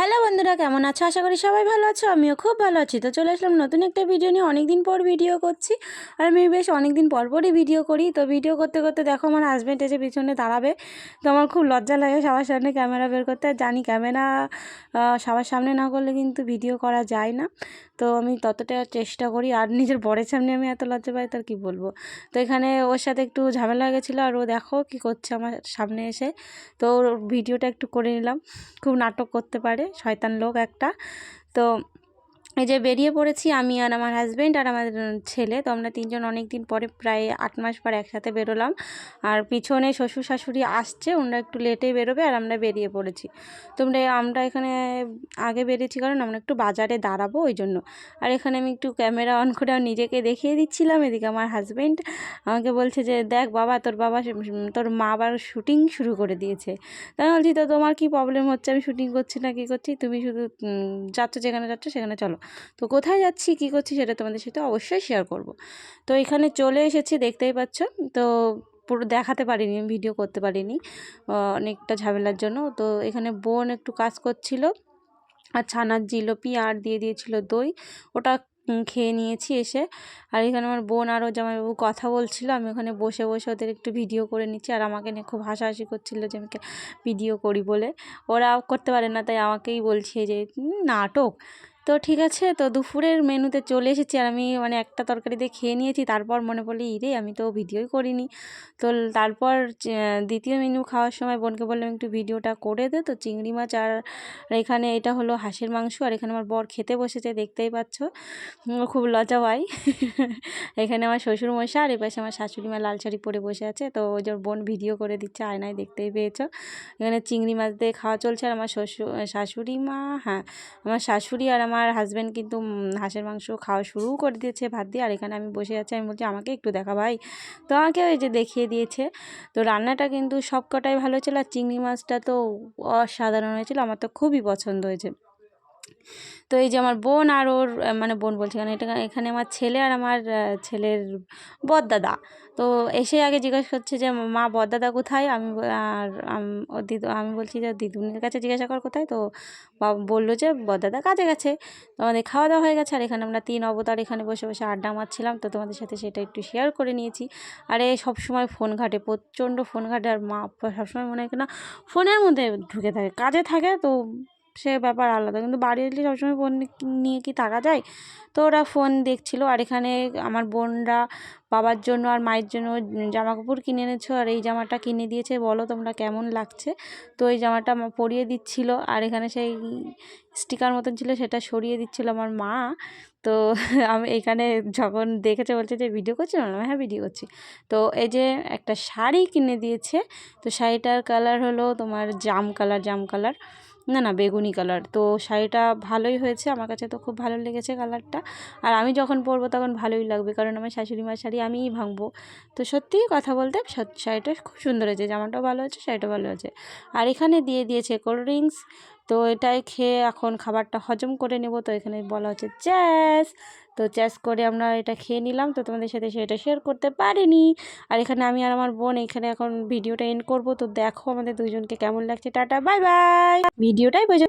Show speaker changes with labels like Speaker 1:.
Speaker 1: Hello বন্ধুরা, কেমন আছো? আশা করি সবাই ভালো আছো, আমিও খুব ভালো আছি। তো চলে আসলাম নতুন একটা ভিডিও নিয়ে অনেক দিন পর ভিডিও করছি। আর আমি বেশ অনেক দিন পর পরই ভিডিও করি। তো ভিডিও করতে করতে দেখো আমার হাজব্যান্ড এসে পিছনে দাঁড়াবে। তো আমার খুব লজ্জা লাগে সবার সামনে ক্যামেরা বের করতে। আর জানি ক্যামেরা সবার সামনে না করলে কিন্তু ভিডিও করা যায় না। তো আমি ততটা চেষ্টা করি। আর নিজের বরের সামনে আমি এত লজ্জা পাই, তার কি বলব? তো এখানে ওর সাথে একটু ঝামেলা গেছিল আর ও দেখো কি করছে আমার সামনে এসে। তো ভিডিওটা একটু করে নিলাম। খুব নাটক করতে পারে। শয়তান লোক একটা। তো এই যে বেরিয়ে পড়েছি আমি আর আমার হাজব্যান্ড আর আমার ছেলে। তো আমরা তিনজন অনেক দিন পরে প্রায় আট মাস পর একসাথে বেরোলাম। আর পিছনে শ্বশুর শাশুড়ি আসছে, ওনারা একটু লেটে বেরোবে আর আমরা বেরিয়ে পড়েছি। তোমরা, আমরা এখানে আগে বেরিয়েছি কারণ আমরা একটু বাজারে দাঁড়াবো ওই জন্য। আর এখানে আমি একটু ক্যামেরা অন করে নিজেকে দেখিয়ে দিচ্ছিলাম। এদিকে আমার হাজব্যান্ড আমাকে বলছে যে, দেখ বাবা, তোর বাবা তোর মা আবার শুটিং শুরু করে দিয়েছে। তাই বলছি, তো তোমার কি প্রবলেম হচ্ছে? আমি শুটিং করছি না, কি করছি? তুমি শুধু যাচ্ছ যেখানে যাচ্ছ সেখানে চলো। তো কোথায় যাচ্ছি, কী করছি সেটা তোমাদের সাথে অবশ্যই শেয়ার করব। তো এখানে চলে এসেছি, দেখতেই পাচ্ছ। তো পুরো দেখাতে পারিনি ভিডিও করতে পারিনি অনেকটা ঝামেলার জন্য। তো এখানে বোন একটু কাজ করছিল, আর ছানার জিলিপি আর দিয়ে দিয়েছিল দই। ওটা খেয়ে নিয়েছি এসে। আর এখানে আমার বোন আরও জামাইবাবু কথা বলছিল, আমি ওখানে বসে বসে ওদের একটু ভিডিও করে নিচ্ছি। আর আমাকে নিয়ে খুব হাসাহাসি করছিল যে, আমাকে ভিডিও করি বলে। ওরা করতে পারে না, তাই আমাকেই বলছে যে নাটক। তো ঠিক আছে, তো দুপুরের মেনুতে চলে এসেছি আর আমি মানে একটা তরকারি দিয়ে খেয়ে নিয়েছি। তারপর মনে পড়ল, ইরে, আমি তো ভিডিওই করিনি। তো তারপর দ্বিতীয় মেনু খাওয়ার সময় বোনকে বললাম, একটু ভিডিওটা করে দে। তো চিংড়ি মাছ আর এখানে এটা হলো হাঁসের মাংস আর এখানে আমার বর খেতে বসেছে, দেখতেই পাচ্ছ। খুব লজ্জা পাই এখানে আমার শ্বশুর মশাই আর এপাশে আমার শাশুড়ি মা লাল শাড়ি পরে বসে আছে। তো ওই যে বোন ভিডিও করে দিচ্ছে, আয়নায় দেখতেই পেয়েছ। এখানে চিংড়ি মাছ দিয়ে খাওয়া চলছে আর আমার শ্বশুর, শাশুড়ি মা হ্যাঁ আমার শাশুড়ি আর আমার হাজব্যান্ড কিন্তু হাঁসের মাংস খাওয়া শুরু করে দিয়েছে, ভাত দিয়ে। আর এখানে আমি বসে আছি, আমি বলছি, আমাকে একটু দেখা ভাই। তো আমাকে ওই যে দেখিয়ে দিয়েছে। তো রান্নাটা কিন্তু সব কটাই ভালো ছিল আর চিংড়ি মাছটা তো অসাধারণ হয়েছিল। আমার তো খুবই পছন্দ হয়েছে। তো এই যে আমার বোন আর ওর মানে বোন বলছে, কারণ এটা এখানে আমার ছেলে আর আমার ছেলের বদদাদা। তো এসে আগে জিজ্ঞেস করছে যে, মা, বদদাদা কোথায়? আমি আর আম- ও দিদু, আমি বলছি যে, দিদুনের কাছে জিজ্ঞাসা কর কোথায়? তো বলল যে, বদদাদা কাজে গেছে। তো আমাদের খাওয়া দাওয়া হয়ে গেছে, আর এখানে আমরা তিন অবতার এখানে বসে বসে আড্ডা মারছিলাম। তো তোমাদের সাথে সেটা একটু শেয়ার করে নিয়েছি। আরে সব সময় ফোন ঘাটে, প্রচণ্ড ফোন ঘাটে। আর মা সবসময় মনে হয় কি না ফোনের মধ্যে ঢুকে থাকে, কাজে থাকে। তো সে ব্যাপার আলাদা। কিন্তু বাড়ি এলে সবসময় ফোন নিয়ে কি থাকা যায়? তো ওরা ফোন দেখছিল আর এখানে আমার বোনরা বাবার জন্য আর মায়ের জন্য জামা কাপড় কিনে এনেছো আর এই জামাটা কিনে দিয়েছে। বলো তোমরা কেমন লাগছে? তো এই জামাটা পরিয়ে দিচ্ছিল আর এখানে সেই স্টিকার মতন ছিল সেটা সরিয়ে দিচ্ছিল আমার মা। তো আমি এখানে যখন দেখেছে বলছে যে, ভিডিও করছি? না হ্যাঁ ভিডিও করছি। তো এই যে একটা শাড়ি কিনে দিয়েছে, তো শাড়িটার কালার হলো তোমার জাম কালার জাম কালার। না না, বেগুনি কালার। তো শাড়িটা ভালোই হয়েছে, আমার কাছে তো খুব ভালো লেগেছে কালারটা। আর আমি যখন পরবো তখন ভালোই লাগবে, কারণ আমার শাশুড়ি মার শাড়ি আমিই ভাঙবো। তো সত্যিই কথা বলতে শাড়িটা খুব সুন্দর হয়েছে, জামাটাও ভালো হয়েছে, শাড়িটাও ভালো হয়েছে। আর এখানে দিয়ে দিয়েছে কোল্ড ড্রিঙ্কস তো এটাই খেয়ে এখন খাবারটা হজম করে নেব। তো এখানে বলা হচ্ছে চ্যাস। তো চ্যাস করে আমরা এটা খেয়ে নিলাম। তো তোমাদের সাথে সেটা শেয়ার করতে পারিনি। আর এখানে আমি আর আমার বোন এখানে এখন ভিডিওটা এন্ড করব। তো দেখো আমাদের দুজনকে কেমন লাগছে। টাটা বাই বাই ভিডিওটাই বোঝা